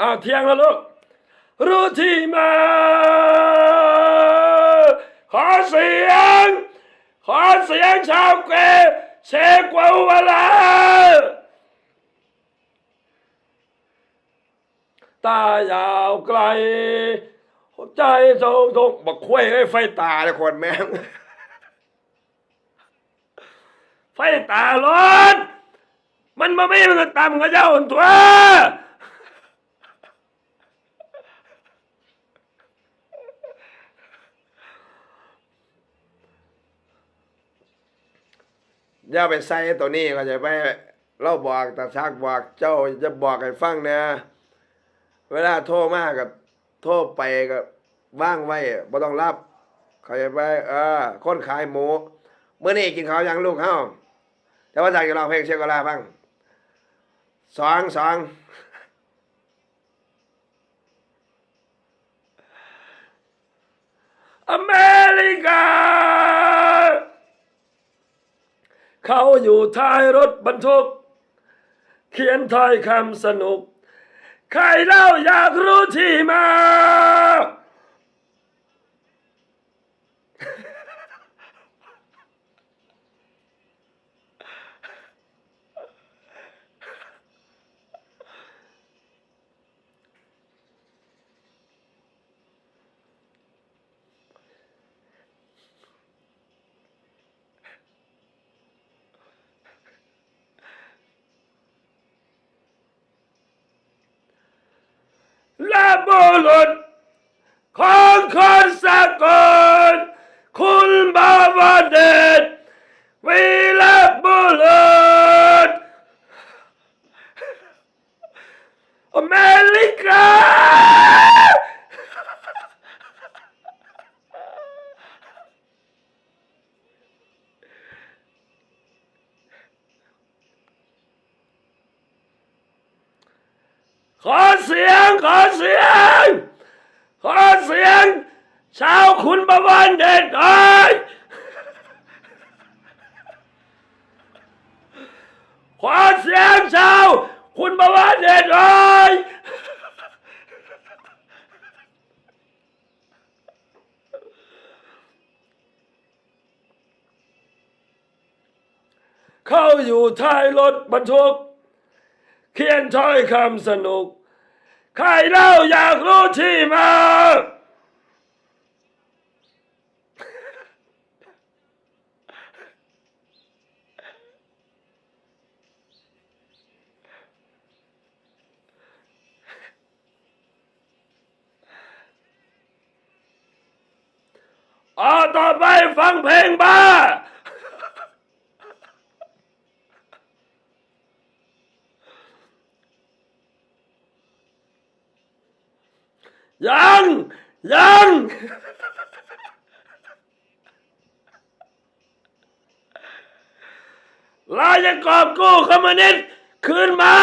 อ้าวเที่ยงแล้วลูกรู้ที่มาขอเสียง ขอเสียงชาวเกเชกวาวลาตายาวไกลหัวใจทรงทงบักควยไอ้ไฟตาเลยคนแม่งไฟตาร้อนมันมาไม่มันตามกับเจ้าหั่นตัว อย่าไปใส่ตัวนี้ก็จะไปเล่าบอกตาชักบอกเจ้าจะบอกให้ฟังนะ เวลาโทรมากกับโทรไปกับว่างไว้บ่ต้องรับ เขาจะไปเออคนขายหมูเมื่อนี้กินข้าวยังลูกเฮาแต่ว่าจากจะร้องเพลงเชียร์กลาฟังสองสองอเมริกา เขาอยู่ท้ายรถบรรทุก เขียนถ้อยคำสนุก ใครเล่าอยากรู้ที่มา และบุรุษของคนสกลคุณบาวเดชวีรบุรุษอเมริกา ขอเสียง ขอเสียง ขอเสียง ชาวคุณประ วันเด็ดเอ้ยขอเสียงชาวคุณประวันเด็ดเอ้ยเข้าอยู่ท้ายรถบรรทุก เขียนถ้อยคำสนุก ใครเล่าอยากรู้ที่มา อ่า ต่อไปฟังเพลงบ้า ยัง ยังลายจะกอบกู้คอมมิวนิสต์คืนมา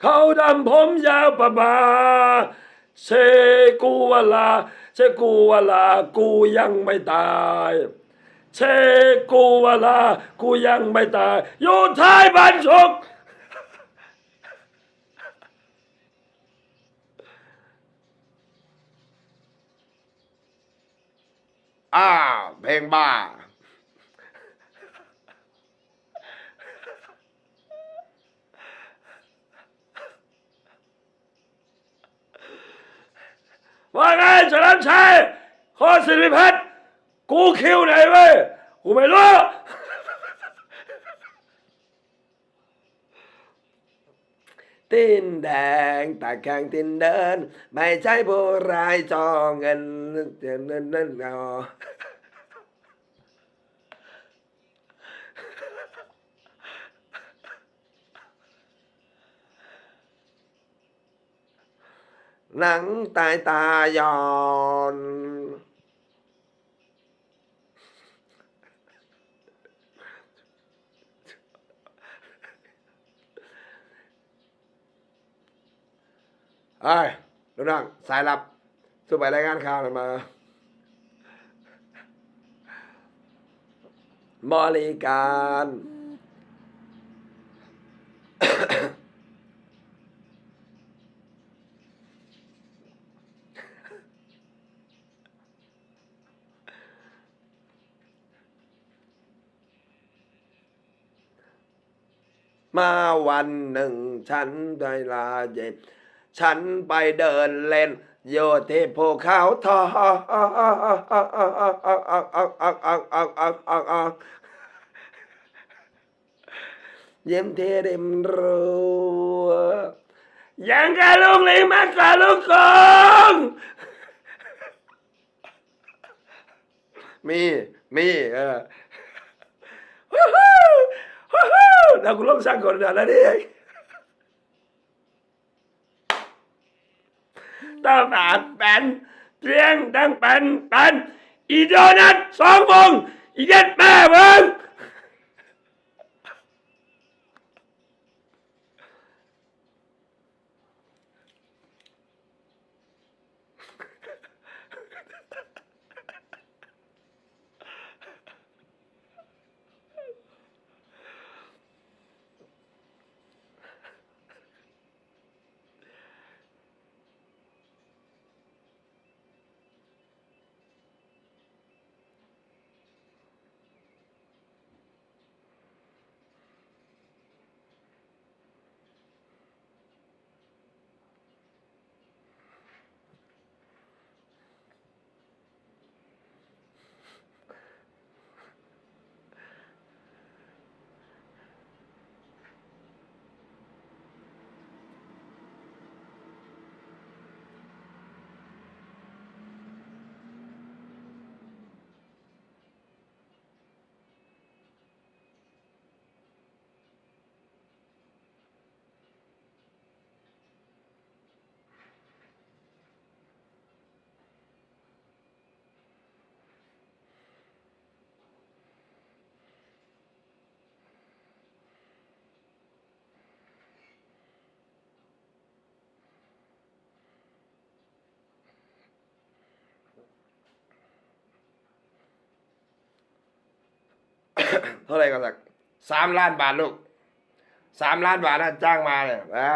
เขาดำผมยาวประบาเชกูวลา เชกูวลา กูยังไม่ตาย เชกูวลา กูยังไม่ตาย อยู่ท้ายบ้านชกอ้าเพลงบ้า ญชัยขอสิริพัฒน์กูคิวไหนเว้ยกูไม่รู้ตินแดงตาแข่งตินเดิน ไม่ใช่ผู้ร้ายจองเงินเงินเงินเงิน หนังตายตายอนเอ้ยลูกน้องสายลับสู้ไปรายงานข่าวหน่อยมา บริการ มาวันหนึ่ง ฉันได้ลาเย็นฉันไปเดินเล่นโยเทภูเขาทองเยี่ยมเทเรมรัวยังกะลุงลิงมากะลุงกงมี มี เออ ฮู้ฮู้ฮู้ฮู้แล้วกูลงสั่งก่อนนะนั่นเองตลาดแปนเตียงดังแปนแปนอีโดนัทสองวงอีเด็ดแม่เบิ้ง เท่าไหร่ก็สักสามล้านบาทลูกสามล้านบาทนะจ้างมาเนี่ยนะ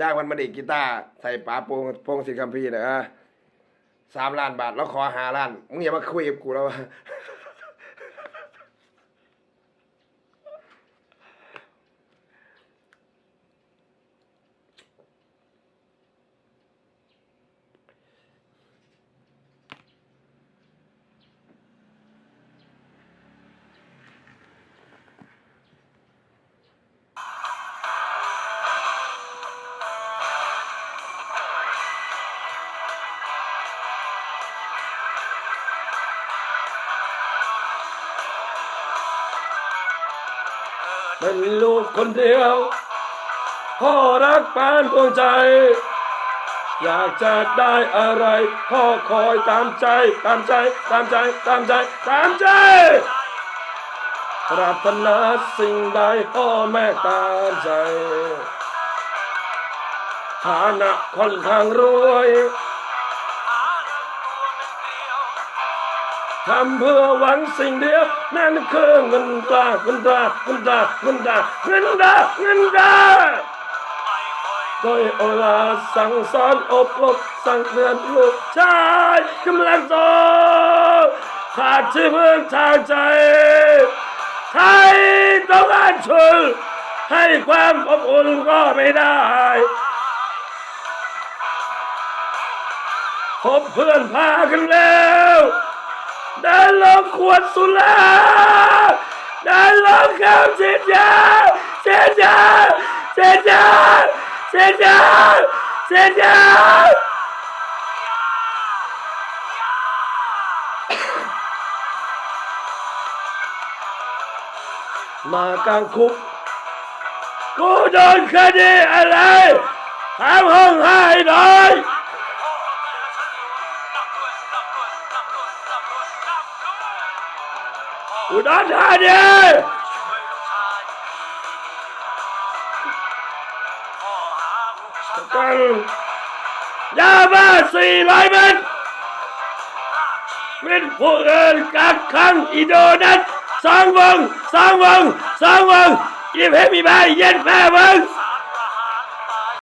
จ้างมันมาดีกีตาร์ใส่ป๋าโปงพงศิษย์คัมภีร์เนี่ยนะสามล้านบาทแล้วขอหาล้านมึงอย่ามาคุยกับกูแล้ว เป็นลูกคนเดียว พ่อรักปานดวงใจ อยากจะได้อะไรพ่อคอยตามใจตามใจตามใจตามใจตามใจปรารถนาสิ่งใดพ่อแม่ตามใจฐานะค่อนข้างรวย ทำเพื่อหวังสิ่งเดียว นั่นคือเงินตราเงินตราเงินตราเงินตราเงินตราเงินตราโดยโอลาสั่งสอนอบรมสั่งเตือนลูกชายกำลังโตขาดที่พึ่งทางใจใครต้องการช่วยให้ความอบอุ่นก็ไม่ได้พบเพื่อนพากันแล้ว ได้ลงขวดสุราได้ลองข้าวเสียยาเสียยาเสียยาเสียยาเสียยามากลางคุกกูโดนคดีอะไรทำห้องให้หน่อย ดรธานีกันยาบ้าสี่ร้อยเมตรเป็นผู้อื่นกักขังอีโดนัทสองวงสองวงสองวงอีเพมีใบเย็นแม่มึง